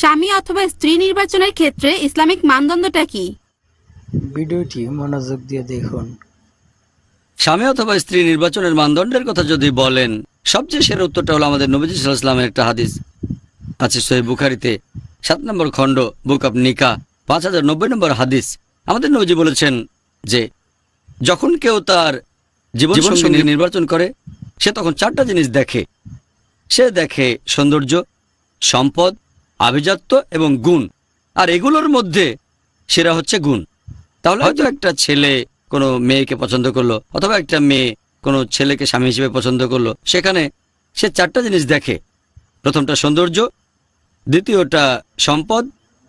স্বামী অথবা স্ত্রী নির্বাচনের ক্ষেত্রে ইসলামিক মানদণ্ডটা কি? ভিডিওটি মনোযোগ দিয়ে দেখুন। স্বামী অথবা স্ত্রী নির্বাচনের মানদণ্ডের কথা যদি বলেন সবচেয়ে সেরা উত্তরটা হলো আমাদের নবীজ ইসলামের একটা হাদিস। আছে সোহেব বুখারিতে সাত নম্বর খণ্ড বুক অব নিকা পাঁচ হাজার নব্বই নম্বর হাদিস। আমাদের নবীজি বলেছেন যে যখন কেউ তার জীবন জীবনসঙ্গী নির্বাচন করে সে তখন চারটা জিনিস দেখে। সে দেখে সৌন্দর্য সম্পদ আভিজাত্য এবং গুণ। আর এগুলোর মধ্যে সেরা হচ্ছে গুণ। তাহলে হয়তো একটা ছেলে কোনো মেয়েকে পছন্দ করল, অথবা একটা মেয়ে কোনো ছেলেকে স্বামী হিসেবে পছন্দ করল, সেখানে সে চারটা জিনিস দেখে। প্রথমটা সৌন্দর্য, দ্বিতীয়টা সম্পদ,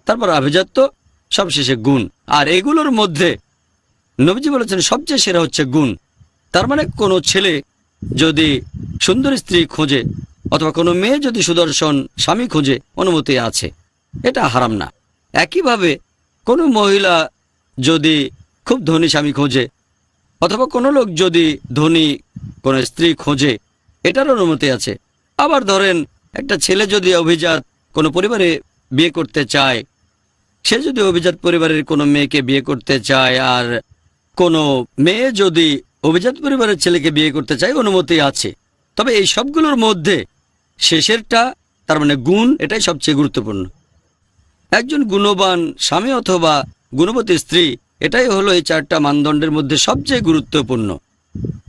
তারপর আভিজাত্য, সবশেষে গুণ। আর এগুলোর মধ্যে নবীজি বলেছেন, সবচেয়ে সেরা হচ্ছে গুণ। তার মানে কোনো ছেলে যদি সুন্দর স্ত্রী খোঁজে অথবা কোনো মেয়ে যদি সুদর্শন স্বামী খোঁজে, অনুমতি আছে। এটা হারাম না। একইভাবে কোনো মহিলা যদি খুব ধনী স্বামী খোঁজে, অথবা কোনো লোক যদি ধনী কোনো স্ত্রী খোঁজে এটার অনুমতি আছে। আবার ধরেন, একটা ছেলে যদি অভিজাত কোনো পরিবারে বিয়ে করতে চায়, সে যদি অভিজাত পরিবারের কোনো মেয়েকে বিয়ে করতে চায়, আর কোনো মেয়ে যদি অভিজাত পরিবারের ছেলেকে বিয়ে করতে চায়, অনুমতি আছে। তবে এই সবগুলোর মধ্যে শেষেরটা, তার মানে গুণ, এটাই সবচেয়ে গুরুত্বপূর্ণ। একজন গুণবান স্বামী অথবা গুণবতী স্ত্রী, এটাই হলো এই চারটা মানদণ্ডের মধ্যে সবচেয়ে গুরুত্বপূর্ণ।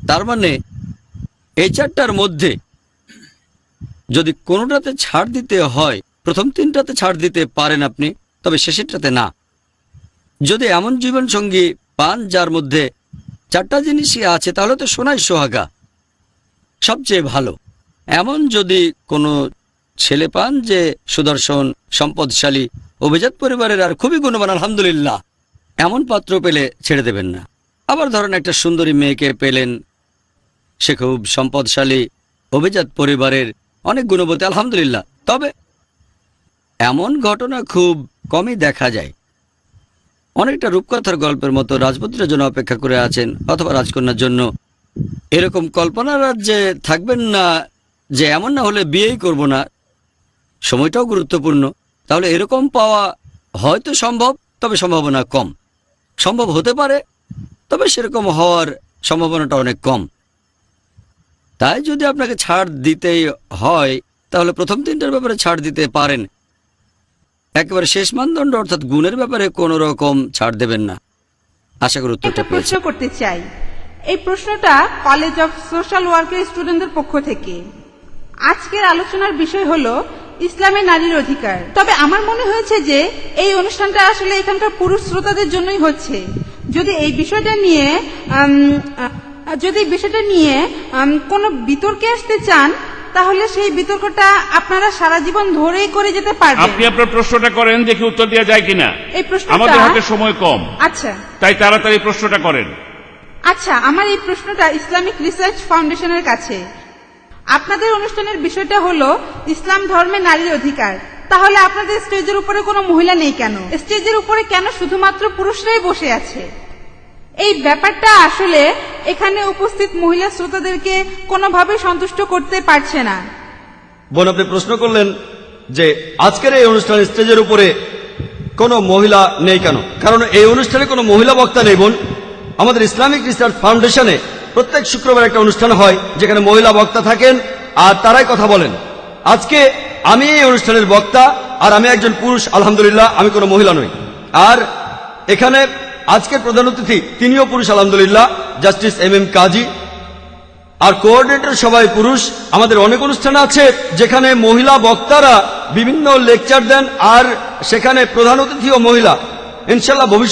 তার মানে এই চারটার মধ্যে যদি কোনোটাতে ছাড় দিতে হয়, প্রথম তিনটাতে ছাড় দিতে পারেন আপনি, তবে শেষেরটাতে না। যদি এমন জীবনসঙ্গী পান যার মধ্যে চারটা জিনিসই আছে, তাহলে তো সোনাই সোহাগা, সবচেয়ে ভালো। এমন যদি কোনো ছেলে পান যে সুদর্শন, সম্পদশালী, অভিজাত পরিবারের আর খুবই গুণবান, আলহামদুলিল্লাহ, এমন পাত্র পেলে ছেড়ে দেবেন না। আবার ধরেন একটা সুন্দরী মেয়েকে পেলেন, সে খুব সম্পদশালী, অভিজাত পরিবারের অনেক গুণবতী, আলহামদুলিল্লাহ। তবে এমন ঘটনা খুব কমই দেখা যায়। অনেকটা রূপকথার গল্পের মতো রাজপুত্রের জন্য অপেক্ষা করে আছেন অথবা রাজকন্যার জন্য। এরকম কল্পনা রাজ্যে থাকবেন না যে এমন না হলে বিয়েই করব না। সময়টাও গুরুত্বপূর্ণ। তাহলে এরকম পাওয়া হয়তো সম্ভব তবে সম্ভাবনা কম। সম্ভব হতে পারে তবে সেরকম হওয়ার সম্ভাবনাটা অনেক কম। তাই যদি আপনাকে ছাড় দিতেই হয় তাহলে প্রথম তিনটার ব্যাপারে ছাড় দিতে পারেন। একেবারে শেষ মানদণ্ড অর্থাৎ গুণের ব্যাপারে কোনো রকম ছাড় দেবেন না। আশা করি উত্তরটা প্রশ্ন করতে চাই। এই প্রশ্নটা কলেজ অফ সোশ্যাল ওয়ার্কের স্টুডেন্টদের পক্ষ থেকে। আজকের আলোচনার বিষয় হলো ইসলামে নারীর অধিকার। তবে আমার মনে হয়েছে যে এই অনুষ্ঠানটা আসলে এখানকার পুরুষ শ্রোতাদের জন্যই হচ্ছে। যদি এই বিষয়টা নিয়ে যদি বিষয়টা নিয়ে কোনো বিতর্কে আসতে চান তাহলে সেই বিতর্কটা আপনারা সারা জীবন ধরেই করে যেতে পারবেন। আপনি আপনার প্রশ্নটা করেন দেখি উত্তর দেওয়া যায় কিনা। এই প্রশ্নটা আমাদের হাতে সময় কম। আচ্ছা। তাই তাড়াতাড়ি প্রশ্নটা করেন। আচ্ছা আমার এই প্রশ্নটা ইসলামিক রিসার্চ ফাউন্ডেশনের কাছে। আপনাদের অনুষ্ঠানের বিষয়টা হলো ইসলাম ধর্মে নারীর অধিকার। তাহলে আপনাদের স্টেজের উপরে কোনো মহিলা নেই কেন? স্টেজের উপরে কেন শুধুমাত্র পুরুষরাই বসে আছে? এই ব্যাপারটা আসলে এখানে উপস্থিত মহিলা শ্রোতাদেরকে কোনোভাবে সন্তুষ্ট করতে পারছে না। বোন, আপনি প্রশ্ন করলেন যে আজকের এই অনুষ্ঠান স্টেজের উপরে কোনো মহিলা নেই কেন? কারণ এই অনুষ্ঠানে কোনো মহিলা বক্তা নেই বোন। আমাদের ইসলামিক রিসার্চ ফাউন্ডেশনে প্রত্যেক শুক্রবার একটা অনুষ্ঠান হয়, যেখানে মহিলা বক্তা থাকেন আর তারাই কথা বলেন। আজকে আমি এই অনুষ্ঠানের বক্তা, আর আমি একজন পুরুষ, আলহামদুলিল্লাহ, আমি কোনো মহিলা নই। আর এখানে আজকের প্রধান অতিথি, তিনিও পুরুষ, আলহামদুলিল্লাহ, জাস্টিস এম এম কাজী। আর কোঅর্ডিনেটর সবাই পুরুষ। আমাদের অনেক অনুষ্ঠান আছে, যেখানে মহিলা বক্তারা বিভিন্ন লেকচার দেন, আর সেখানে প্রধান অতিথিও মহিলা। ইনশাল্লাহ ভবিষ্যৎ